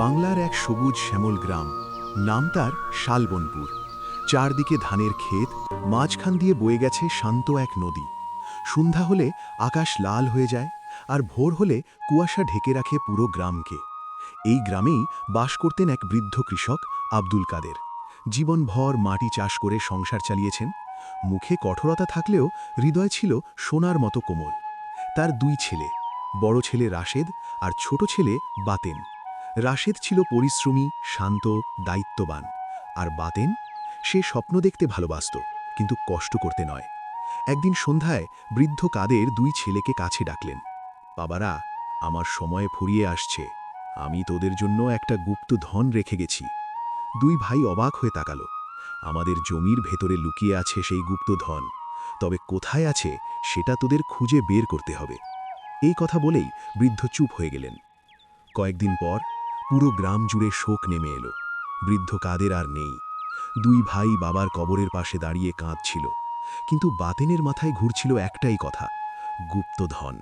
বাংলার এক সবুজ শ্যামল গ্রাম। নাম তার শালবনপুর। চারদিকে ধানের ক্ষেত, মাঝখান দিয়ে বয়ে গেছে শান্ত এক নদী। সন্ধ্যা হলে আকাশ লাল হয়ে যায়, আর ভোর হলে কুয়াশা ঢেকে রাখে পুরো গ্রামকে। এই গ্রামেই বাস করতেন এক বৃদ্ধ কৃষক, আব্দুল কাদের। জীবনভর মাটি চাষ করে সংসার চালিয়েছেন। মুখে কঠোরতা থাকলেও হৃদয় ছিল সোনার মতো কোমল। তার দুই ছেলে, বড় ছেলে রাশেদ আর ছোট ছেলে বাতেন। রাশেদ ছিল পরিশ্রমী, শান্ত, দায়িত্ববান। আর বাতেন, সে স্বপ্ন দেখতে ভালোবাসত, কিন্তু কষ্ট করতে নয়। একদিন সন্ধ্যায় বৃদ্ধ কাদের দুই ছেলেকে কাছে ডাকলেন, বাবারা, আমার সময় ফুরিয়ে আসছে। আমি তোদের জন্য একটা গুপ্ত ধন রেখে গেছি। দুই ভাই অবাক হয়ে তাকালো, আমাদের জমির ভেতরে লুকিয়ে আছে সেই গুপ্ত ধন। তবে কোথায় আছে সেটা তোদের খুঁজে বের করতে হবে। এই কথা বলেই বৃদ্ধ চুপ হয়ে গেলেন। কয়েকদিন পর পুরো গ্রাম জুড়ে শোক নেমে এলো। বৃদ্ধ কাদের আর নেই। দুই ভাই বাবার কবরের পাশে দাঁড়িয়ে কাঁদছিল। কিন্তু বাতেনের মাথায় ঘুরছিল একটাই কথা, গুপ্তধন।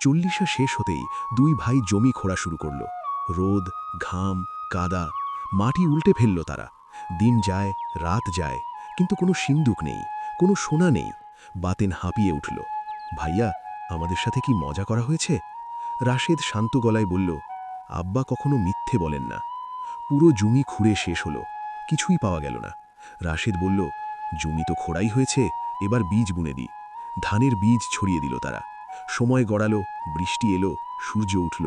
চল্লিশা শেষ হতেই দুই ভাই জমি খোঁড়া শুরু করল। রোদ, ঘাম, কাদা, মাটি উল্টে ফেলল তারা। দিন যায়, রাত যায়, কিন্তু কোনো সিন্দুক নেই, কোনো সোনা নেই। বাতেন হাঁপিয়ে উঠল। ভাইয়া, আমাদের সাথে কি মজা করা হয়েছে? রাশেদ শান্ত গলায় বলল আব্বা কখনো মিথ্যে বলেন না। পুরো জমি খুঁড়ে শেষ হলো, কিছুই পাওয়া গেল না। রাশেদ বলল, জমি তো খোড়াই হয়েছে, এবার বীজ বুনে দিই ধানের বীজ ছড়িয়ে দিল তারা। সময় গড়ালো, বৃষ্টি এলো, সূর্য উঠল,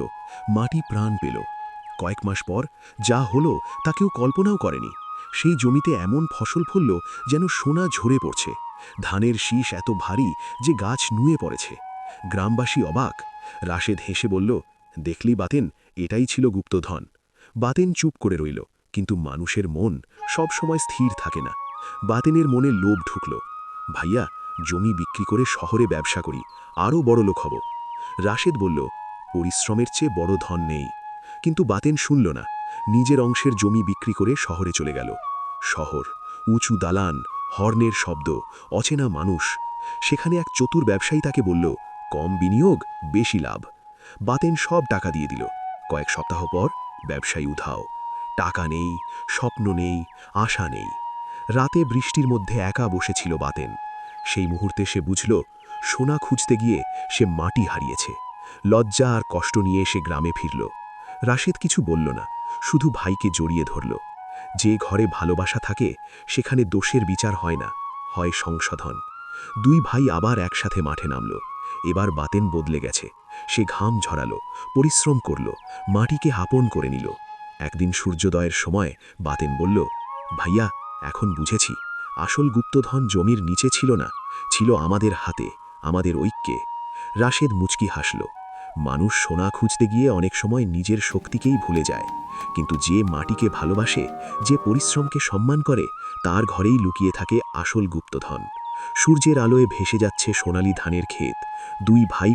মাটি প্রাণ পেল। কয়েক মাস পর যা হলো তা কেউ কল্পনাও করেনি। সেই জমিতে এমন ফসল ফলল যেন সোনা ঝরে পড়ছে। ধানের শীষ এত ভারী যে গাছ নুয়ে পড়েছে। গ্রামবাসী অবাক। রাশেদ হেসে বলল, দেখলি বাতেন এটাই ছিল গুপ্তধন। বাতেন চুপ করে রইল, কিন্তু মানুষের মন সব সময় স্থির থাকে না। বাতেনের মনে লোভ ঢুকল। ভাইয়া, জমি বিক্রি করে শহরে ব্যবসা করি, আরও বড় লোক হব। রাশেদ বলল, পরিশ্রমের চেয়ে বড় ধন নেই। কিন্তু বাতেন শুনল না, নিজের অংশের জমি বিক্রি করে শহরে চলে গেল। শহর, উঁচু দালান, হর্নের শব্দ, অচেনা মানুষ। সেখানে এক চতুর ব্যবসায়ী তাকে বলল, কম বিনিয়োগ, বেশি লাভ। বাতেন সব টাকা দিয়ে দিল। কয়েক সপ্তাহ পর ব্যবসায়ী উধাও। টাকা নেই, স্বপ্ন নেই, আশা নেই। রাতে বৃষ্টির মধ্যে একা বসেছিল বাতেন। সেই মুহূর্তে সে বুঝল, সোনা খুঁজতে গিয়ে সে মাটি হারিয়েছে। লজ্জা আর কষ্ট নিয়ে সে গ্রামে ফিরল। রাশেদ কিছু বলল না, শুধু ভাইকে জড়িয়ে ধরল। যে ঘরে ভালোবাসা থাকে, সেখানে দোষের বিচার হয় না, হয় সংশোধন। দুই ভাই আবার একসাথে মাঠে নামল। এবার বাতেন বদলে গেছে। সে ঘাম ঝরালো, পরিশ্রম করল, মাটিকে আপন করে নিল। একদিন সূর্যোদয়ের সময় বাতেন বলল, ভাইয়া, এখন বুঝেছি, আসল গুপ্তধন জমির নিচে ছিল না, ছিল আমাদের হাতে, আমাদের ঐক্যে। রাশেদ মুচকি হাসল। মানুষ সোনা খুঁজতে গিয়ে অনেক সময় নিজের শক্তিকেই ভুলে যায়। কিন্তু যে মাটিকে ভালোবাসে, যে পরিশ্রমকে সম্মান করে, তার ঘরেই লুকিয়ে থাকে আসল গুপ্তধন। সূর্যের আলোয় ভেসে যাচ্ছে সোনালি ধানের ক্ষেত। দুই ভাই